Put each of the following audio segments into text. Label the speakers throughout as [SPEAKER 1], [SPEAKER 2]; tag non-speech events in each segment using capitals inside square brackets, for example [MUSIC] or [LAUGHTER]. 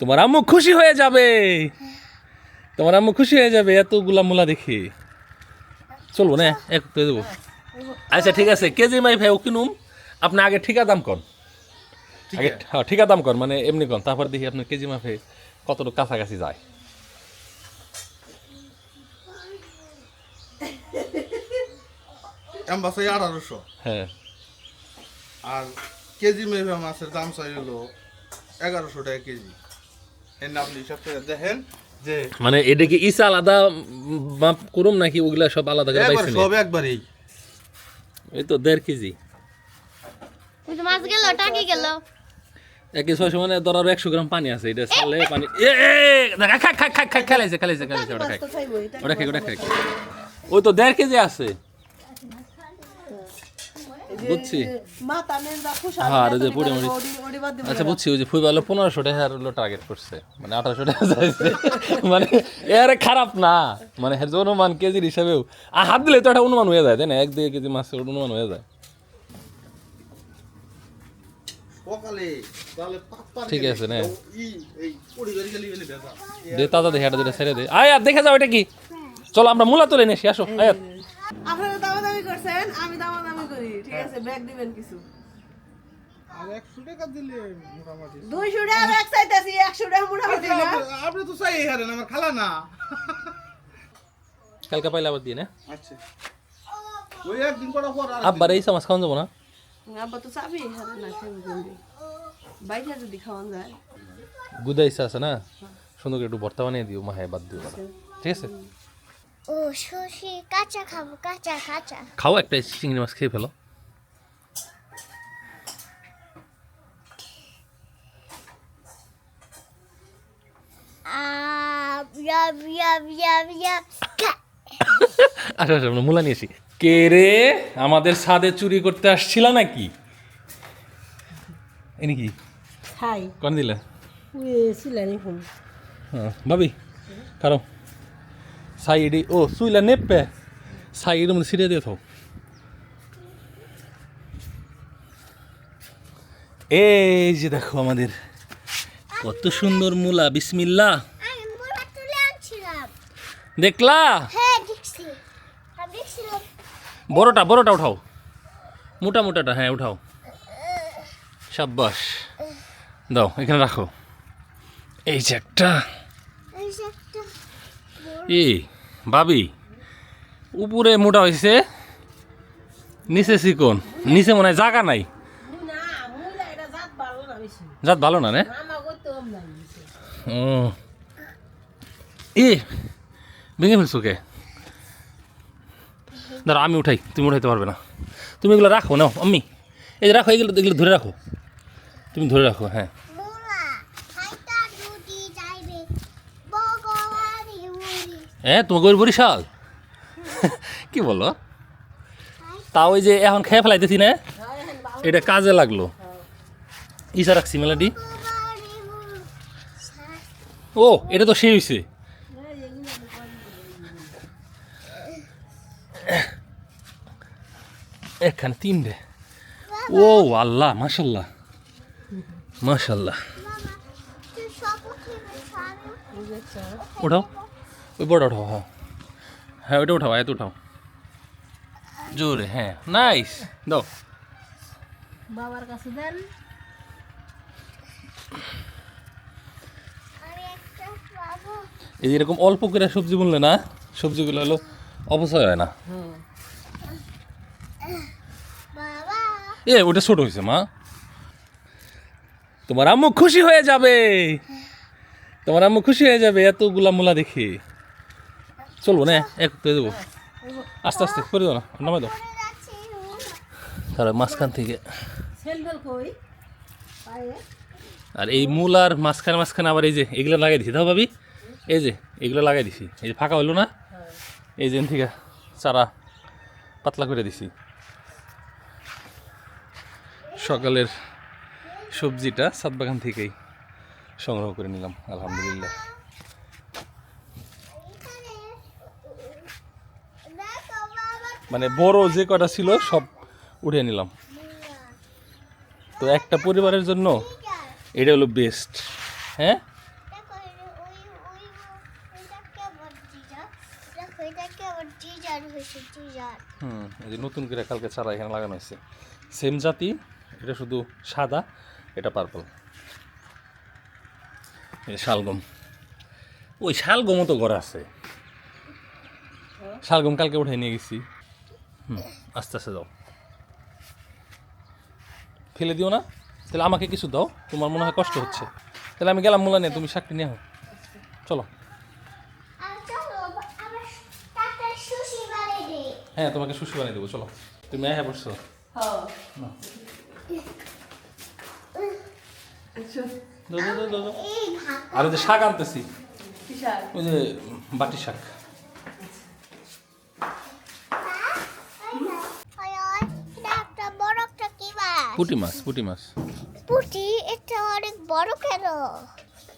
[SPEAKER 1] তোমার আম্মু খুশি হয়ে যাবে। তোমার আম্মু খুশি হয়ে যাবে এত এতগুলা মূলা দেখি। চলবো না এক তো দেবো। আচ্ছা ঠিক আছে কেজি মাই ভাই ও কিনুম আপনি আগে ঠিকা দাম কর আগে হ্যাঁ ঠিকা দাম কর মানে এমনি কর তারপর দেখি আপনার কেজি মাফে কতটুকু কাছাকাছি যায়।
[SPEAKER 2] আঠারোশো।
[SPEAKER 1] হ্যাঁ।
[SPEAKER 2] আর কেজি মেভা মাছের দাম চাই হলো এগারোশো টাকা কেজি। এর আপনি হিসাব করে দেখেন যে
[SPEAKER 1] মানে এটা কি ইসা আলাদা মাপ করুম নাকি ওগুলা সব আলাদা করে পাইছেন?
[SPEAKER 2] সব একবারেই।
[SPEAKER 1] এই তো দেড় কেজি।
[SPEAKER 3] মাছ গেল টাকি গেল।
[SPEAKER 1] একে ছয়শো মানে ধর আরও একশো গ্রাম পানি আছে এটা চালে পানি এ এ দেখা খা খা খা খা খেলাইছে খেলাইছে খেলাইছে ওটা খাই ওটা খাই ওটা খাই ওই তো দেড় কেজি আছে। বুঝছি। হ্যাঁ আর ওই যে পুড়ে মুড়ি
[SPEAKER 4] ওডি বাদ দিবো
[SPEAKER 1] আচ্ছা বুঝছি ওই যে ফুই ভালো পনেরোশো টাকা হলো টার্গেট করছে। মানে আঠারোশো টাকা চাইছে। মানে খারাপ না। মানে এর অনুমান কেজির হিসাবেও আর হাত দিলে তো একটা অনুমান হয়ে যায় তাই না? এক দুই কেজি মাছের অনুমান হয়ে যায়। ঠিক আছে, নে। দে তাজা দেখে দুটা ছেড়ে দে। আয় আর দেখে যাও এটা কি? চলো আমরা মূলা তুলে নিয়ে আসো আয়াত।
[SPEAKER 4] আপনারা দামাদামি করছেন আমি করি ঠিক আছে ব্যাগ দিবেন কিছু।
[SPEAKER 2] আর একশো টাকা দিলে মোটামুটি।
[SPEAKER 4] দুইশো টাকা ব্যাগ চাইতেছি একশো টাকা মোটামুটি না
[SPEAKER 2] আপনি- আপনি তো চাই হারেন আমার খালা না।
[SPEAKER 1] কালকে পাইলে আবার দিয়ে না।
[SPEAKER 2] আচ্ছা। ওই একদিন পর
[SPEAKER 1] আব্বার এই চামাচ খাওয়ান যাব না?
[SPEAKER 4] আব্বা তো চাবি হারে না খেয়ে বাইরে যদি খাওয়ান যায়।
[SPEAKER 1] গুদা ইচ্ছা আছে না? সুন্দর একটু ভর্তা বানিয়ে দিও মাহে বাদ দিও ঠিক আছে?
[SPEAKER 3] ও শশী কাঁচা খাব কাঁচা কাঁচা।
[SPEAKER 1] খাও একটা চিংড়ি মাছ খেয়ে ফেলো। [LAUGHS] আচ্ছা আচ্ছা আমরা মূলা নিয়েছি কে রে? আমাদের ছাদে চুরি করতে আসছিল নাকি? এনে কি?
[SPEAKER 4] খাই
[SPEAKER 1] কোন দিলে?
[SPEAKER 4] ফোন।
[SPEAKER 1] হ্যাঁ ভাবি কারও সাইডে ও সুইলা নেপে। সাইডের মধ্যে ছিটিয়ে দিয়ে থাও। এই যে দেখো আমাদের কত সুন্দর মূলা বিসমিল্লা দেখলা?
[SPEAKER 3] হ্যাঁ দেখছি। আমি
[SPEAKER 1] বড়টা বড়টা উঠাও। মোটা মোটাটা হ্যাঁ উঠাও। সাব্বাস। দাও এখানে রাখো। এই যে একটা।
[SPEAKER 3] এই যে একটা
[SPEAKER 1] ই ভাবি উপরে মোটা হয়েছে নিচে চিকন নিচে মনে হয় জায়গা নাই।
[SPEAKER 4] না জাত ভালো না বেশি
[SPEAKER 1] জাত ভালো না নে
[SPEAKER 4] আমার করতে কম লাগে
[SPEAKER 1] ও। ই ভেঙে ফেলছো কে? দাঁড়া আমি উঠাই তুমি উঠাইতে পারবে না। তুমি এগুলো রাখো নাও আমি এই যে রাখো এগুলো এগুলো ধরে রাখো। তুমি ধরে রাখো হ্যাঁ। হ্যাঁ তোমাকে ওই বরিশাল? কি বলো? তা ওই যে এখন খেয়ে ফেলাইতেছি না? এটা কাজে লাগল। ইসা রাখছি মেলাডি
[SPEAKER 3] উড়ি
[SPEAKER 1] ও, এটা তো সেই হয়েছে এখানে তিনটে ও, আল্লাহ
[SPEAKER 3] উঠিবে সামনে
[SPEAKER 1] উঠাও। ওই বড় উঠাও হ্যাঁ। হ্যাঁ ওইটা উঠাও এত উঠাও। জোরে হ্যাঁ। নাইস। দাও।
[SPEAKER 4] বাবার কাছে দেন
[SPEAKER 3] আমি একটা পাবো
[SPEAKER 1] এই যে এরকম অল্প করে সবজি বললে না, সবজিগুলো হলো অপচয় হয় না। এ, ওটা ছোট হয়েছে, মা। তোমার আম্মু খুশি হয়ে যাবে। তোমার আম্মু খুশি হয়ে যাবে এতগুলা মূলা দেখি। চলবো না, এক তো দেবো। আস্তে আস্তে, করে দাও না, নামাই দাও। তাহলে মাঝখান থেকে। আর এই মূল আর মাঝখানে মাঝখানে আবার এই যে এগুলো লাগাই দিছি। দাও ভাবি এই যে, এগুলো লাগাই দিছি। এই যে ফাঁকা হলো না? এই যে থেকে চারা পাতলা করে দিছি। সকালের সবজিটা সাত বাগান থেকেই সংগ্রহ করে নিলাম, আলহামদুলিল্লাহ। মানে বড় যে কটা ছিল, সব উঠে নিলাম। তো একটা পরিবারের জন্য এটা হলো বেস্ট হ্যাঁ
[SPEAKER 3] এটাকে আবার জিজার হয়েছে জিজার
[SPEAKER 1] হুম নতুন করে কালকে চারা এখানে লাগানো হয়েছে। সেম জাতি, এটা শুধু সাদা, এটা পার্পল শালগম। ওই শালগমও তো ঘরে আছে। শালগম কালকে উঠে নিয়ে গেছি। হুম, আস্তে আস্তে দাও। ফেলে দিও না। তাহলে আমাকে কিছু দাও। তোমার মনে হয় কষ্ট হচ্ছে। তাহলে আমি গেলাম মূলা নিয়ে, তুমি শাকটি নিয়ে চলো
[SPEAKER 3] আর চলো আবার টাটা সুশি বানিয়ে দে
[SPEAKER 1] হ্যাঁ তোমাকে সুশি বানিয়ে দেবো চলো। তুমি হ্যাঁ বসছো।
[SPEAKER 4] হ্যাঁ। আচ্ছা।
[SPEAKER 1] আর ওই যে শাক আনতেছি। ওই যে বাটি শাক।
[SPEAKER 3] একটা একটা
[SPEAKER 1] পুটি মাছ পুটি মাছ।
[SPEAKER 3] পুটি এটা অনেক বড় কেন?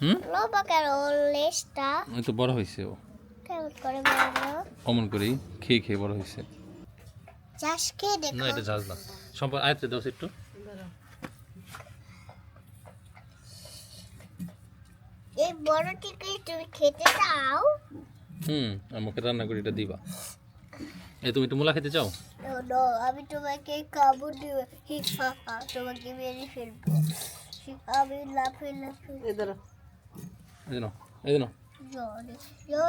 [SPEAKER 1] হুম?
[SPEAKER 3] লম্বা কেন? লেজটা
[SPEAKER 1] ওই বড় হয়েছে ও।
[SPEAKER 3] কেমন করে বড়
[SPEAKER 1] অমন করেই। খেয়ে খেয়ে বড় হয়েছে।
[SPEAKER 3] চাষ খেয়ে
[SPEAKER 1] না এটা ঝাঁজ না আয়ত্তে দাও একটু।
[SPEAKER 3] এই বড়টিকে তুমি খেতে চাও?
[SPEAKER 1] হুম আমাকে রান্না করে এটা দিবা। এ তুমি একটু মূলা খেতে চাও?
[SPEAKER 3] আমি তোমাকে কাবু দিব তোমাকে মেরে ফেলব। আমি লাফে লাফে।
[SPEAKER 4] এই
[SPEAKER 1] এই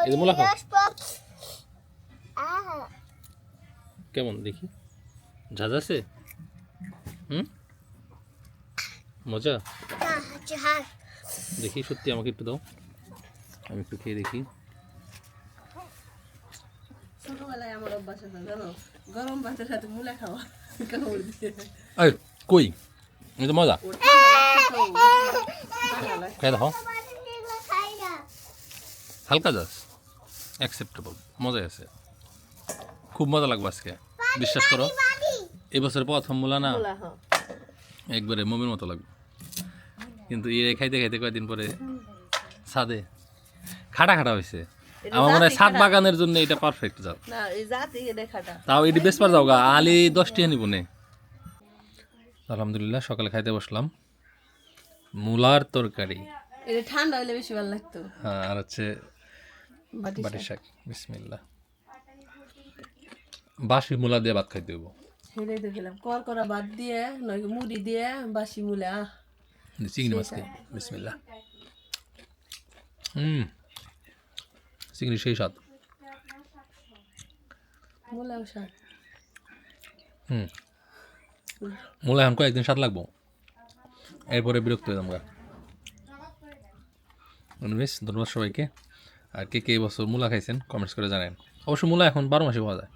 [SPEAKER 1] এই যে মুলা খাও। কেমন দেখি? ঝাঁজ আছে? হুম? মজা? দেখি সত্যি আমাকে একটু দাও। আমি একটু খেয়ে দেখি।
[SPEAKER 4] ছোটবেলায় আমার অভ্যাস আছে জানো? গরম ভাতের সাথে মুলা খাওয়া। কামড় দিয়ে।
[SPEAKER 1] কই? এই তো মজা। দেখো হালকা যাস। অ্যাকসেপ্টেবল মজাই আছে। খুব মজা লাগবে আজকে। বিশ্বাস করো এবছর প্রথম মূলা না
[SPEAKER 4] হ্যাঁ।
[SPEAKER 1] একবারে মমির মতো লাগবে। কিন্তু ইয়ে খাইতে খাইতে কয়েকদিন পরে ছাদে খাটা খাটা হয়েছে। আমার মনে হয়
[SPEAKER 4] খাটা।
[SPEAKER 1] বাগানের জন্য এটা পারফেক্ট
[SPEAKER 4] দেখাটা
[SPEAKER 1] তাও এটি বেশ পার যাও গা আলি দশটি নিব নে আলহামদুলিল্লাহ সকালে খাইতে বসলাম। মূলার তরকারি।
[SPEAKER 4] এটা ঠান্ডা হলে বেশি ভালো লাগতো।
[SPEAKER 1] হ্যাঁ আর হচ্ছে
[SPEAKER 4] বাটি
[SPEAKER 1] শাক। বিসমিল্লাহ। বাসি মূলা দিয়ে ভাত খাইতে দেবো
[SPEAKER 4] হেলে তো গেলাম কর করা বাদ দিয়ে নয় মুড়ি দিয়ে বাসি মুলা।
[SPEAKER 1] চিংড়ি মাছ খাই বিসমিল্লাহ। হুম। চিংড়ি সেই স্বাদ।
[SPEAKER 4] মুলা শাক
[SPEAKER 1] হুম। মূলা এখন কয়েকদিন স্বাদ লাগবো। এরপরে বিরক্ত হয়ে বেশ ধন্যবাদ সবাইকে। আর কে কে এই বছর মূলা খাইছেন কমেন্টস করে জানেন অবশ্য মূলা এখন বারো মাসে পাওয়া যায়।